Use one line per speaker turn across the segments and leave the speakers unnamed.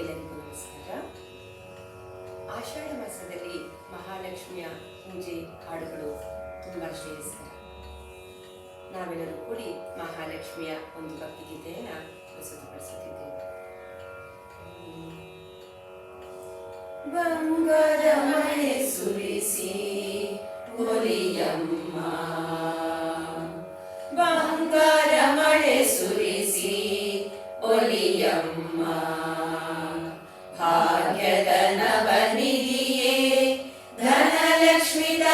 ಎಲ್ಲರಿಗೂ ನಮಸ್ಕಾರ. ಆಷಾಢ ಮಾಸದಲ್ಲಿ ಮಹಾಲಕ್ಷ್ಮಿಯ ಪೂಜೆ ಹಾಡುಗಳು ತುಂಬಾ ಶ್ರೇಯಸ್ಕರ. ನಾವೆಲ್ಲರೂ ಕೂಡಿ ಮಹಾಲಕ್ಷ್ಮಿಯ ಒಂದು ಭಕ್ತಿಗೀತೆಯನ್ನು ಪ್ರಸ್ತುತಪಡಿಸುತ್ತಿದ್ದೇವೆ. ಬಂಗಾರ ಮಳೆ ಸುರಿಸಿ ಒಲಿಯಮ್ಮ ಬಂಗಾರ ಮಳೆ ಸುರಿಸಿ ಒಲಿಯಮ್ಮ जगदनवनिधिये घनलक्ष्मिताये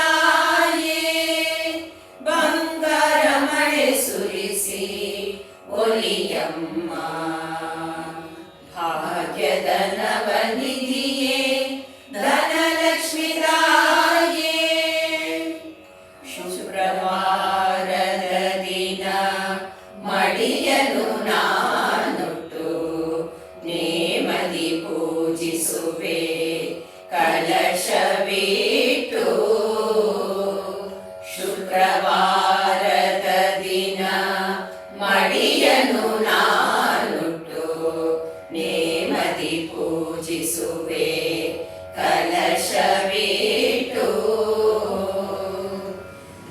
बङ्गरमणे सुरिसि ओलियम्मा भाग्यदनव ಪೂಜಿಸುವೆ ಕಲಶವಿಟ್ಟು ಶುಕ್ರವಾರದ ದಿನ ಮಡಿಯನು ನಾನುಟ್ಟು ನೇಮದಿ ಪೂಜಿಸುವೆ, ಕಲಶವಿಟ್ಟು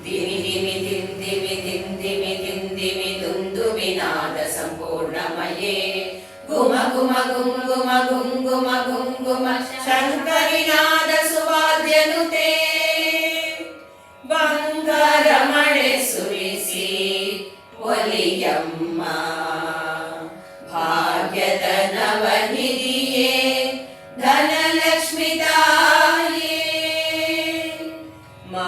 ದಿಮಿ ದಿಮಿ ದಿಂದಿಮಿ ದಿಂದಿಮಿ ದಿಂದಿಮಿ ದುಂದುಮಿನಾದ ಸಂಪೂರ್ಣಮಯೇ గుమ గుమ గుమ గుమ గుమ గుమ. గుమ శంకరి నాద సువాద్యను తే బంగారమణే సురిసి ఒలియమ్మ. భాగ్యత నవనిధియే ధనలక్ష్మి తాయే. మా